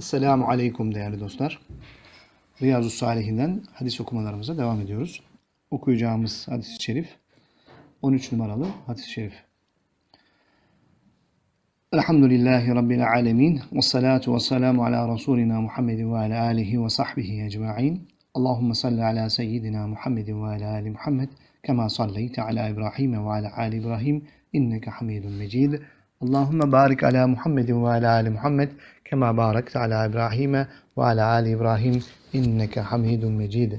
Esselamu Aleyküm değerli dostlar. Riyazu Salihinden hadis okumalarımıza devam ediyoruz. Okuyacağımız hadis-i şerif 13 numaralı hadis-i şerif. Elhamdülillahi Rabbil alemin. Ve salatu ve selamu ala Resulina Muhammedin ve ala alihi ve sahbihi ecma'in. Allahümme salli ala seyyidina Muhammedin ve ala ali Muhammed. Kema salleyte ala İbrahim ve ala ali İbrahim. İnneke hamidun mecid. Allahümme barik ala Muhammedin ve ala ali Muhammed. Kema barakte ala İbrahim ve ala ali İbrahim. İnneke hamidun mecid.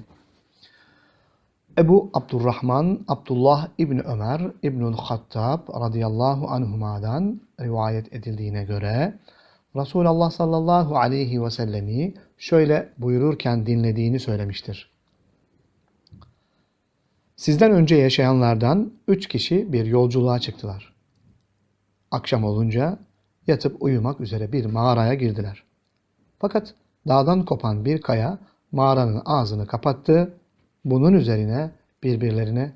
Ebu Abdurrahman Abdullah İbni Ömer İbnül Hattab radıyallahu anhuma'dan rivayet edildiğine göre Resulullah sallallahu aleyhi ve sellemi şöyle buyururken dinlediğini söylemiştir. Sizden önce yaşayanlardan üç kişi bir yolculuğa çıktılar. Akşam olunca yatıp uyumak üzere bir mağaraya girdiler. Fakat dağdan kopan bir kaya mağaranın ağzını kapattı bunun üzerine birbirlerine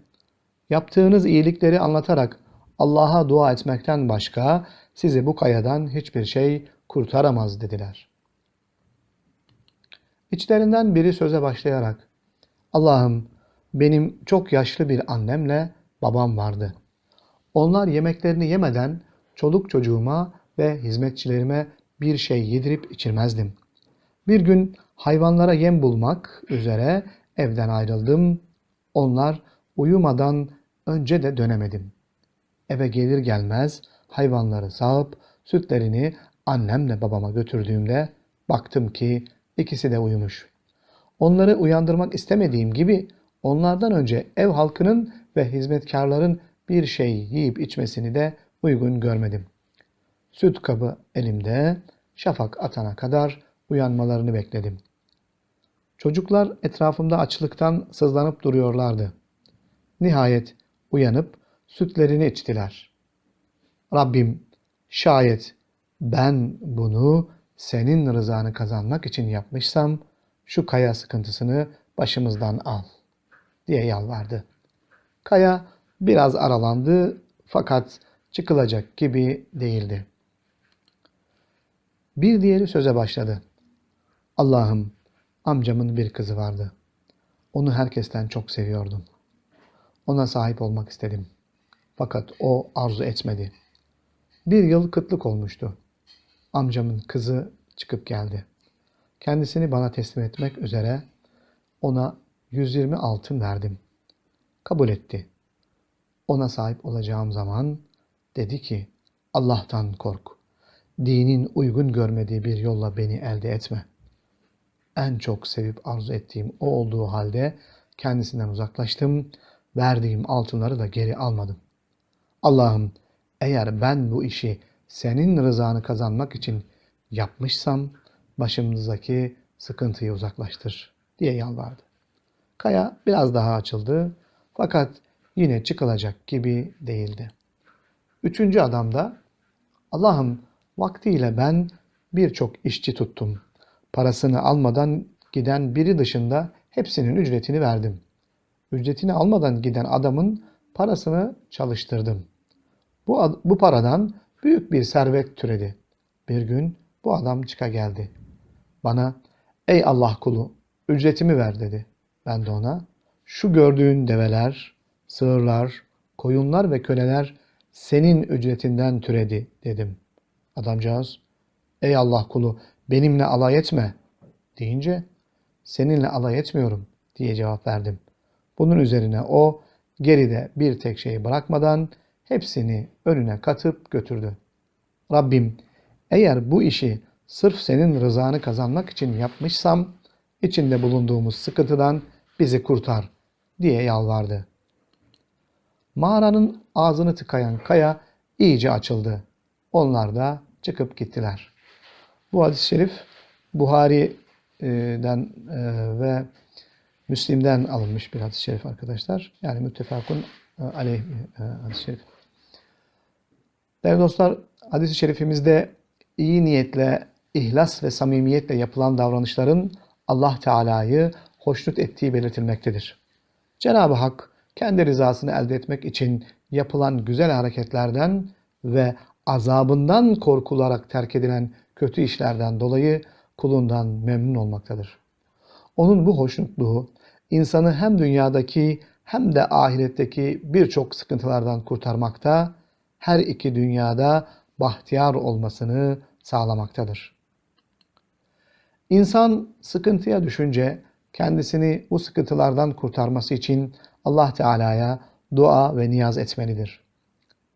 yaptığınız iyilikleri anlatarak Allah'a dua etmekten başka sizi bu kayadan hiçbir şey kurtaramaz dediler. İçlerinden biri söze başlayarak Allah'ım benim çok yaşlı bir annemle babam vardı. Onlar yemeklerini yemeden çoluk çocuğuma ve hizmetçilerime bir şey yedirip içirmezdim. Bir gün hayvanlara yem bulmak üzere Evden ayrıldım. Onlar uyumadan önce de dönemedim. Eve gelir gelmez hayvanları sağıp sütlerini annemle babama götürdüğümde baktım ki ikisi de uyumuş. Onları uyandırmak istemediğim gibi onlardan önce ev halkının ve hizmetkarların bir şey yiyip içmesini de uygun görmedim. Süt kabı elimde, şafak atana kadar uyanmalarını bekledim. Çocuklar etrafımda açlıktan sızlanıp duruyorlardı. Nihayet uyanıp sütlerini içtiler. Rabbim şayet ben bunu senin rızanı kazanmak için yapmışsam şu kaya sıkıntısını başımızdan al diye yalvardı. Kaya biraz aralandı fakat çıkılacak gibi değildi. Bir diğeri söze başladı. Allah'ım Amcamın bir kızı vardı. Onu herkesten çok seviyordum. Ona sahip olmak istedim. Fakat o arzu etmedi. Bir yıl kıtlık olmuştu. Amcamın kızı çıkıp geldi. Kendisini bana teslim etmek üzere ona 120 altın verdim. Kabul etti. Ona sahip olacağım zaman dedi ki Allah'tan kork. Dinin uygun görmediği bir yolla beni elde etme.'' en çok sevip arzu ettiğim o olduğu halde kendisinden uzaklaştım. Verdiğim altınları da geri almadım. Allah'ım eğer ben bu işi senin rızanı kazanmak için yapmışsam başımızdaki sıkıntıyı uzaklaştır diye yalvardı. Kaya biraz daha açıldı fakat yine çıkılacak gibi değildi. Üçüncü adam da Allah'ım vaktiyle ben birçok işçi tuttum parasını almadan giden biri dışında hepsinin ücretini verdim. Ücretini almadan giden adamın parasını çalıştırdım. Bu, bu paradan büyük bir servet türedi. Bir gün bu adam çıka geldi. Bana ey Allah kulu ücretimi ver dedi. Ben de ona şu gördüğün develer, sığırlar, koyunlar ve köleler senin ücretinden türedi dedim. Adamcağız ey Allah kulu benimle alay etme deyince seninle alay etmiyorum diye cevap verdim. Bunun üzerine o geride bir tek şey bırakmadan hepsini önüne katıp götürdü. Rabbim eğer bu işi sırf senin rızanı kazanmak için yapmışsam içinde bulunduğumuz sıkıntıdan bizi kurtar diye yalvardı. Mağaranın ağzını tıkayan kaya iyice açıldı. Onlar da çıkıp gittiler. Bu hadis-i şerif Buhari'den e, ve Müslim'den alınmış bir hadis-i şerif arkadaşlar. Yani müttefakun e, aleyh e, hadis-i şerif. Değerli dostlar, hadis-i şerifimizde iyi niyetle, ihlas ve samimiyetle yapılan davranışların Allah Teala'yı hoşnut ettiği belirtilmektedir. Cenab-ı Hak kendi rızasını elde etmek için yapılan güzel hareketlerden ve azabından korkularak terk edilen kötü işlerden dolayı kulundan memnun olmaktadır. Onun bu hoşnutluğu insanı hem dünyadaki hem de ahiretteki birçok sıkıntılardan kurtarmakta, her iki dünyada bahtiyar olmasını sağlamaktadır. İnsan sıkıntıya düşünce kendisini bu sıkıntılardan kurtarması için Allah Teala'ya dua ve niyaz etmelidir.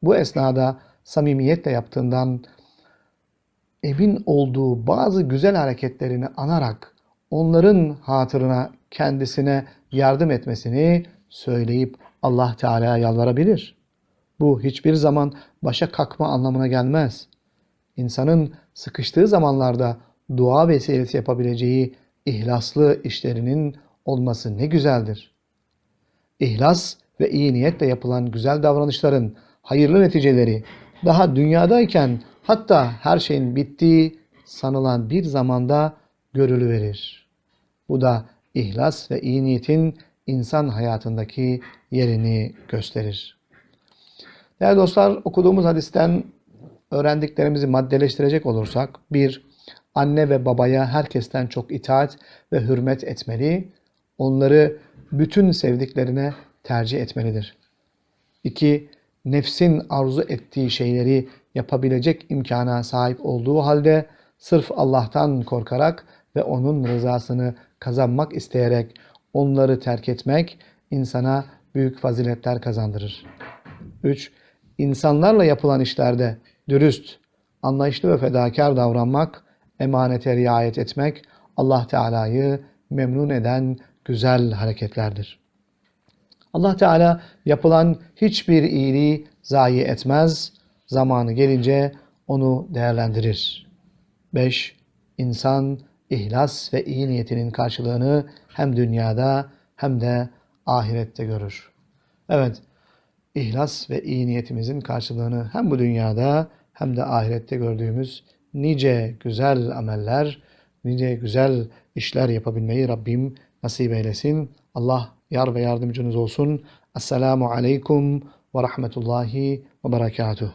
Bu esnada samimiyetle yaptığından emin olduğu bazı güzel hareketlerini anarak onların hatırına kendisine yardım etmesini söyleyip Allah Teala'ya yalvarabilir. Bu hiçbir zaman başa kalkma anlamına gelmez. İnsanın sıkıştığı zamanlarda dua vesilesi yapabileceği ihlaslı işlerinin olması ne güzeldir. İhlas ve iyi niyetle yapılan güzel davranışların hayırlı neticeleri daha dünyadayken hatta her şeyin bittiği sanılan bir zamanda görülüverir. Bu da ihlas ve iyi niyetin insan hayatındaki yerini gösterir. Değerli dostlar okuduğumuz hadisten öğrendiklerimizi maddeleştirecek olursak bir Anne ve babaya herkesten çok itaat ve hürmet etmeli, onları bütün sevdiklerine tercih etmelidir. 2. Nefsin arzu ettiği şeyleri yapabilecek imkana sahip olduğu halde sırf Allah'tan korkarak ve onun rızasını kazanmak isteyerek onları terk etmek insana büyük faziletler kazandırır. 3. İnsanlarla yapılan işlerde dürüst, anlayışlı ve fedakar davranmak, emanete riayet etmek Allah Teala'yı memnun eden güzel hareketlerdir. Allah Teala yapılan hiçbir iyiliği zayi etmez, zamanı gelince onu değerlendirir. 5. İnsan ihlas ve iyi niyetinin karşılığını hem dünyada hem de ahirette görür. Evet, ihlas ve iyi niyetimizin karşılığını hem bu dünyada hem de ahirette gördüğümüz nice güzel ameller, nice güzel işler yapabilmeyi Rabbim nasip eylesin. Allah yar ve yardımcınız olsun. Esselamu Aleyküm ve Rahmetullahi ve Berekatuhu.